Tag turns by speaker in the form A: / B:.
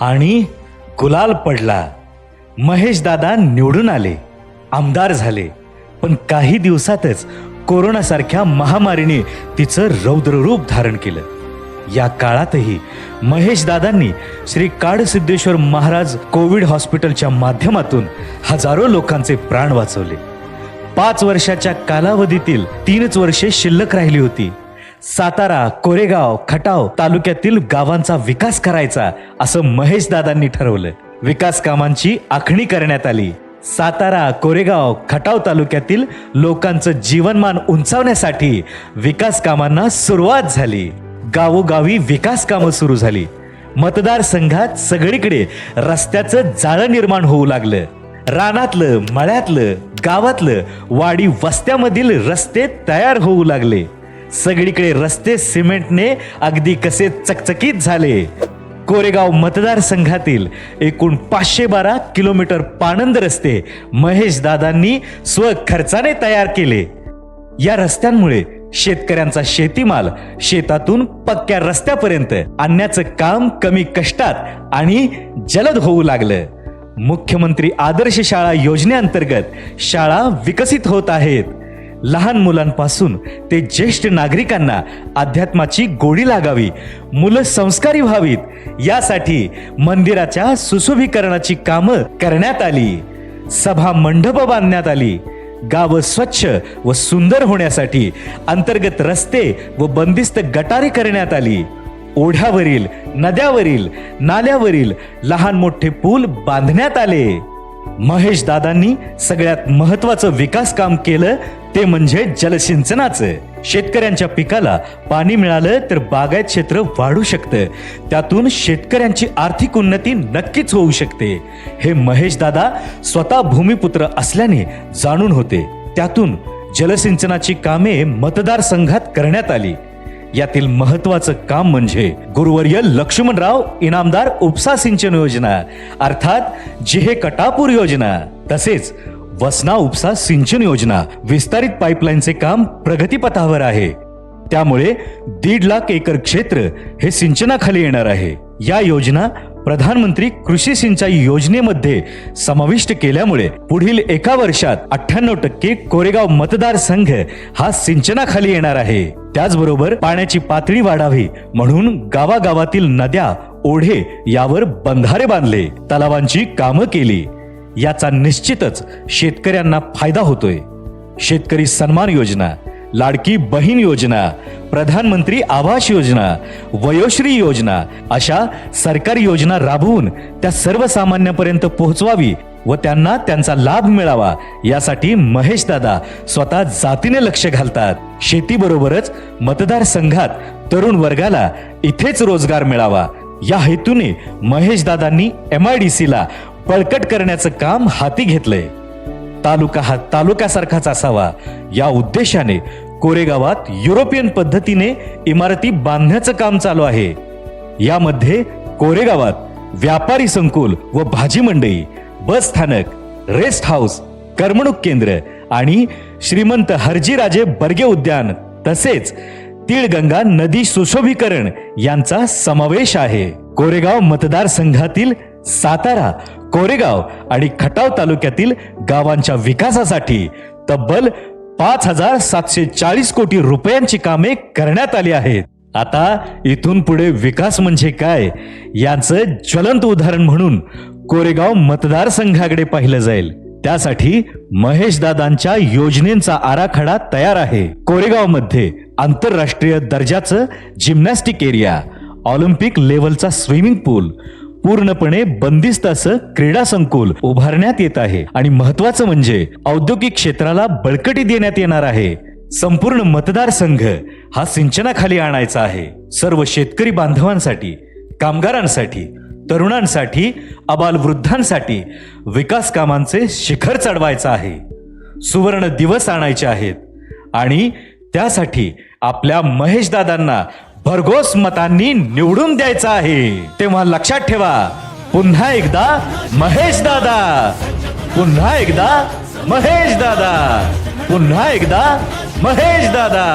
A: आणि गुलाल पडला. महेश दादा निवडून आले. आमदार झाले. पण काही दिवसातच कोरोनासारख्या महामारीने तिचं रौद्ररूप धारण केलं. या काळातही महेश दादांनी श्री काडसिद्धेश्वर महाराज कोविड हॉस्पिटलच्या माध्यमातून हजारो लोकांचे प्राण वाचवले. पाच वर्षाच्या कालावधीतील तीनच वर्षे शिल्लक राहिली होती. सातारा कोरेगाव खटाव तालुक्यातील गावांचा विकास करायचा असं महेश दादांनी ठरवलं. विकास कामांची आखणी करण्यात आली. सातारा कोरेगाव खटाव तालुक्यातील लोकांचं जीवनमान उंचावण्यासाठी विकास कामांना सुरुवात झाली. गावोगावी विकास कामं सुरू झाली. मतदारसंघात सगळीकडे रस्त्याचं जाळं निर्माण होऊ लागलं. रानातलं मळ्यातलं गावातलं वाडी वस्त्यामधील रस्ते तयार होऊ लागले. सगळीकडे रस्ते सिमेंटने अगदी कसे चकचकीत झाले. कोरेगाव मतदारसंघातील एकूण पाचशे बारा किलोमीटर पाणंद रस्ते महेश दादांनी स्वखर्चाने तयार केले. या रस्त्यांमुळे शेतकऱ्यांचा शेतीमाल शेतातून पक्क्या रस्त्यापर्यंत आणण्याचं काम कमी कष्टात आणि जलद होऊ लागलं. मुख्यमंत्री आदर्श शाळा योजनेअंतर्गत शाळा विकसित होत आहेत. लहान मुलांपासून ते ज्येष्ठ नागरिकांना अध्यात्माची गोडी लागावी मुलं संस्कारी व्हावीत यासाठी मंदिराच्या सुशोभीकरणाची कामं करण्यात आली. सभा मंडप बांधण्यात आली. गावं स्वच्छ व सुंदर होण्यासाठी अंतर्गत रस्ते व बंदिस्त गटारे करण्यात आली. ओढ्यावरील नद्यावरील नाल्यावरील लहान मोठे पूल बांधण्यात आले. महेश सगळ्यात महत्वाचं विकास काम केलं ते म्हणजे जलसिंचनाचं. शेतकऱ्यांच्या पिकाला पाणी मिळालं तर बागायत क्षेत्र वाढू शकतं. त्यातून शेतकऱ्यांची आर्थिक उन्नती नक्कीच होऊ शकते. हे महेश दादा स्वतः भूमिपुत्र असल्याने जाणून होते. त्यातून जलसिंचनाची कामे मतदारसंघात करण्यात आली. यातील महत्वाचं काम म्हणजे गुरुवर्य लक्ष्मणराव इनामदार उपसा सिंचन योजना अर्थात जिहे कटापूर योजना. तसेच वसना उपसा सिंचन योजना विस्तारित पाईपलाईनचे काम प्रगतीपथावर आहे. त्यामुळे दीड लाख एकर क्षेत्र हे सिंचनाखाली येणार आहे. या योजना प्रधानमंत्री कृषी सिंचाई योजनेमध्ये समाविष्ट केल्यामुळे पुढील एका वर्षात अठ्ठ्याण्णव टक्के कोरेगाव मतदारसंघ हा सिंचनाखाली येणार आहे. त्याचबरोबर पाण्याची पातळी वाढावी म्हणून गावागावातील नद्या ओढे यावर बंधारे बांधले. तलावांची कामं केली. याचा निश्चितच शेतकऱ्यांना फायदा होतोय. शेतकरी सन्मान योजना लाडकी बहीण योजना प्रधानमंत्री आवास योजना वयोश्री योजना अशा सरकारी योजना राबवून त्या सर्वसामान्यांपर्यंत पोहोचवावी व त्यांना त्यांचा लाभ मिळावा यासाठी महेश दादा स्वतः जातीने लक्ष घालतात. शेतीबरोबरच मतदारसंघात तरुण वर्गाला इथेच रोजगार मिळावा. या हेतूने महेश दादांनी एम आय डी सीला बळकट करण्याचं काम हाती घेतलंय. तालुका हा तालुक्यासारखाच असावा. या उद्देशाने कोरेगावात युरोपियन पद्धतीने इमारती बांधण्याचं काम चालू आहे. यामध्ये कोरेगावात व्यापारी संकुल व भाजी मंडई बस स्थानक रेस्ट हाऊस करमणूक केंद्र आणि श्रीमंत हरजीराजे बर्गे उद्यान तसेच तिळगंगा नदी सुशोभीकरण यांचा समावेश आहे. कोरेगाव मतदारसंघातील सातारा कोरेगाव आणि खटाव तालुक्यातील गावांच्या विकासासाठी तब्बल पाच हजार सातशे चाळीस कोटी रुपयांची कामे करण्यात आली आहेत. आता इथून पुढे विकास म्हणजे काय? याचं ज्वलंत उदाहरण म्हणून कोरेगाव मतदारसंघाकडे पाहिलं जाईल. त्यासाठी महेश दादांच्या योजनेचा आराखडा तयार आहे. कोरेगावमध्ये आंतरराष्ट्रीय दर्जाचं जिम्नॅस्टिक एरिया ऑलिम्पिक लेवलचा स्विमिंग पूल पूर्णपणे बंदिस्त असं क्रीडा संकुल उभारण्यात येत आहे. आणि महत्वाचं म्हणजे औद्योगिक क्षेत्राला बळकटी देण्यात येणार आहे. संपूर्ण मतदारसंघ हा सिंचनाखाली आणायचा आहे. सर्व शेतकरी बांधवांसाठी कामगारांसाठी तरुणांसाठी अबाल वृद्धांसाठी विकास कामांचे शिखर चढवायचं आहे. सुवर्ण दिवस आणायचे आहेत. आणि त्यासाठी आपल्या महेश दादांना भरघोस मतांनी निवडून द्यायचं आहे. तेव्हा लक्षात ठेवा पुन्हा एकदा महेश दादा पुन्हा एकदा महेश दादा पुन्हा एकदा महेश दादा.